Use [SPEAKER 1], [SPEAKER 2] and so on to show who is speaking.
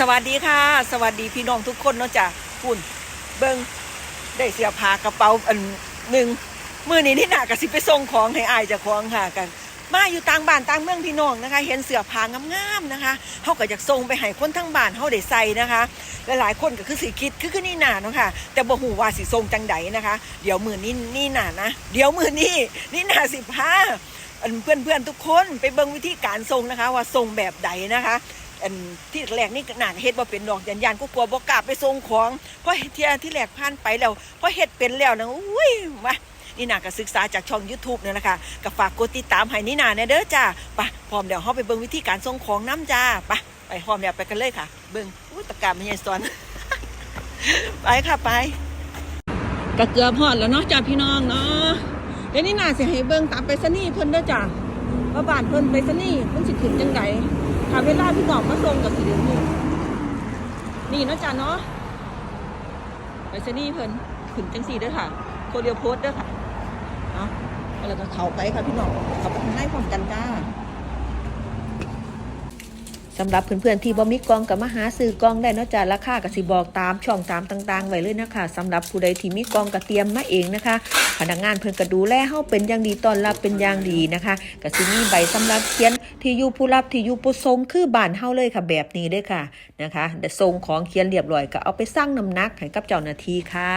[SPEAKER 1] สวัสดีค่ะ สวัสดีพี่น้องทุกคนเนาะจ้ะคุณเบิงได้เสียผ้ากระเป๋าอันหนึ่งมือนี้นี่หนากระสิไปส่งของให้อายจะของค่ะกัน มาอยู่ต่างบ้านต่างเมืองพี่น้องนะคะ เห็นเสื้อผ้างามๆนะคะเขาก็อยากส่งไปให้คนทั้งบ้านเขาได้ใส่นะคะลหลายๆคนก็คือสิคิดคือคือนี่หนาเนาะค่ะ แต่บ่หูว่าสิส่งจังใดนะคะ เดี๋ยวมือนี้นี่หนานะเดี๋ยวมือนี้นี่หนาสิบห้าอันเพื่อนๆทุกคนไปเบิ่งวิธีการส่งนะคะ ว่าส่งแบบใดนะคะ อันที่แรกนี่หนาเฮ็ดว่าเป็นดอกยันยันก็กลัวบ่กล้าไปส่งของเพราะเที่ยที่แรกผ่านไปแล้วเพราะเฮ็ดเป็นแล้วนะอุ้ยมานี่นาก็ศึกษาจากช่อง YouTube เนี่ยนะคะก็ฝากกดติดตามให้นี่นาเนี่ยเด้อจ้าไปพร้อมเดี๋ยวเฮาไปเบิ่งวิธีการส่งของน้ำจ้าไปไปพร้อมเดี๋ยวไปกันเลยค่ะ เบิ่งอุ้ตะการไม่ใช่สอนไปค่ะไปกะเกือบฮอดแล้วเนาะจ้าพี่น้องเนาะเดี๋ยวนี้นาสิให้เบิ่งตามไปสนี่เพิ่นเด้อจ้าว่าบ้านเพิ่นไปสนี่เพิ่นสิขึ้นจังได ถ้าเวลาพี่น้องมาส่งกับสิเดือนนี้นี่เนาะจ้ะเนาะไปซนี่เพิ่นขึ้นจังสี่ด้วยค่ะ โคเดียวโพสด้วยค่ะเนาะแล้วก็เขาไปค่ะพี่น้องเขาไปทางในพร้อมกันจ้า สำหรับเพื่อนๆที่บ่มีกล้องกับมาหาซื้อกล้องได้เนาะจ้ะราคาก็สิบอกตามช่องตามต่างๆ ไว้เลยนะคะสำหรับผู้ใดที่มีกล้องก็เตรียมมาเองนะคะ พนักงานเพิ่นก็ดูแลเฮาเป็นอย่างดีตอนรับเป็นอย่างดีนะคะก็สิมีใบสำหรับเขียนที่อยู่ผู้รับที่อยู่ผู้ทรงคือบ้านเฮาเลยค่ะแบบนี้เด้ค่ะนะคะเดี๋ยวส่งของเขียนเรียบร้อยก็เอาไปสร้างน้ำหนักให้กับเจ้าหน้าที่ค่ะ